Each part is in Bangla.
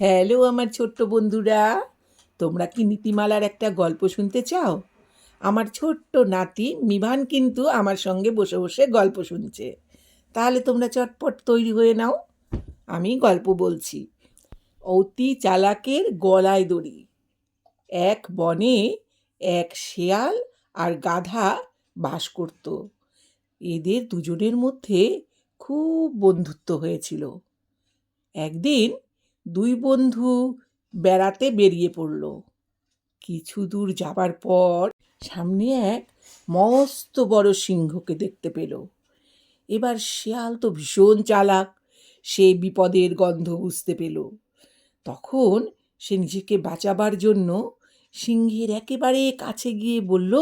হ্যালো আমার ছোট্ট বন্ধুরা, তোমরা কি নীতিমালার একটা গল্প শুনতে চাও? আমার ছোট্ট নাতি মিভান কিন্তু আমার সঙ্গে বসে বসে গল্প শুনছে। তাহলে তোমরা চটপট তৈরি হয়ে নাও, আমি গল্প বলছি। অতি চালাকের গলায় দড়ি, এক বনে এক শেয়াল আর গাধা বাস করত। এদের দুজনের মধ্যে খুব বন্ধুত্ব হয়েছিল। একদিন দুই বন্ধু বেড়াতে বেরিয়ে পড়ল। কিছু দূর যাবার পর সামনে এক মস্ত বড় সিংহকে দেখতে পেল। এবার শেয়াল তো ভীষণ চালাক, সে বিপদের গন্ধ বুঝতে পেল। তখন সে নিজেকে বাঁচাবার জন্য সিংহের একেবারে কাছে গিয়ে বলল,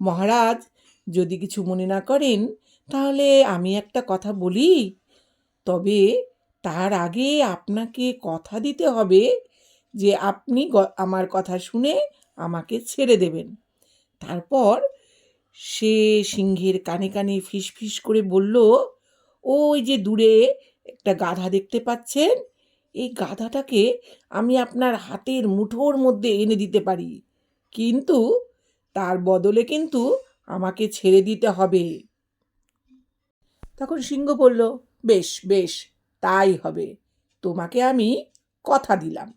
মহারাজ, যদি কিছু মনে না করেন, তাহলে আমি একটা কথা বলি। তবে তার আগে আপনাকে কথা দিতে হবে যে আপনি আমার কথা শুনে আমাকে ছেড়ে দেবেন। তারপর সে সিংহের কানে কানে ফিস ফিস করে বলল, ওই যে দূরে একটা গাধা দেখতে পাচ্ছেন? এই গাধাটাকে আমি আপনার হাতের মুঠোর মধ্যে এনে দিতে পারি। কিন্তু তার বদলে কিন্তু আমাকে ছেড়ে দিতে হবে। তখন সিংহ বলল, বেশ বেশ তাই হবে। তোমাকে আমি কথা দিলাম।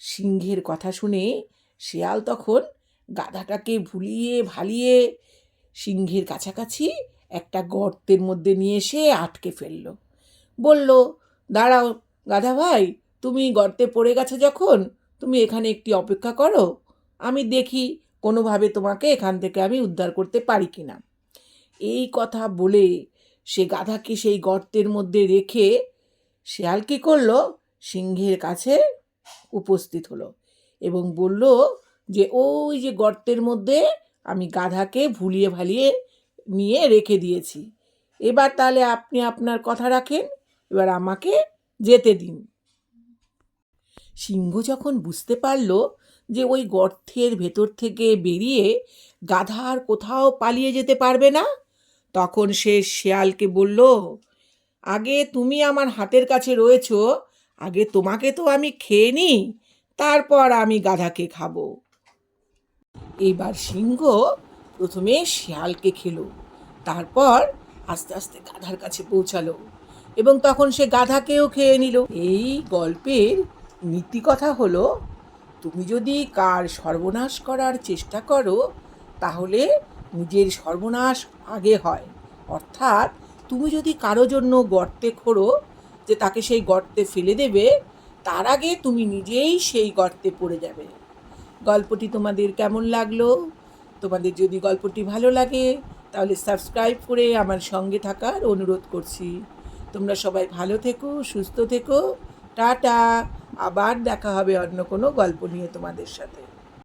সিংহের কথা শুনে শেয়াল তখন গাধাটাকে ভুলিয়ে ভালিয়ে সিংহের কাছাকাছি একটা গর্তের মধ্যে নিয়ে এসে আটকে ফেলল। বলল, দাঁড়াও গাধা ভাই, তুমি গর্তে পড়ে গেছো যখন, তুমি এখানে একটি অপেক্ষা করো। আমি দেখি কোনোভাবে তোমাকে এখান থেকে আমি উদ্ধার করতে পারি কিনা। এই কথা বলে সে গাধাকে সেই গর্তের মধ্যে রেখে শেয়াল কী করল? সিংহের কাছে উপস্থিত হলো এবং বলল যে, ওই যে গর্তের মধ্যে আমি গাধাকে ভুলিয়ে ভালিয়ে নিয়ে রেখে দিয়েছি। এবার তাহলে আপনি আপনার কথা রাখেন, এবার আমাকে যেতে দিন। সিংহ যখন বুঝতে পারল যে, ওই গর্তের ভেতর থেকে বেরিয়ে গাধা আর কোথাও পালিয়ে যেতে পারবে না, তখন সে শেয়ালকে বলল আগে তুমি আমার হাতের কাছে রয়েছো, আগে তোমাকে তো আমি খেয়ে নিই, তারপর আমি গাধাকে খাব। এবার সিংহ প্রথমে শিয়ালকে খেলো, তারপর আস্তে আস্তে গাধার কাছে পৌঁছালো এবং তখন সে গাধাকেও খেয়ে নিল। এই গল্পের নীতি কথা হলো, তুমি যদি কার সর্বনাশ করার চেষ্টা করো, তাহলে নিজের সর্বনাশ আগে হয়, অর্থাৎ তুমি যদি কারও জন্য গর্তে খোঁড়ো যে তাকে সেই গর্তে ফেলে দেবে, তার আগে তুমি নিজেই সেই গর্তে পড়ে যাবে। গল্পটি তোমাদের কেমন লাগল? তোমাদের যদি গল্পটি ভালো লাগে, তাহলে সাবস্ক্রাইব করে আমার সঙ্গে থাকার অনুরোধ করছি। তোমরা সবাই ভালো থেকো, সুস্থ থেকো। টাটা! আবার দেখা হবে অন্য কোনো গল্প নিয়ে তোমাদের সাথে।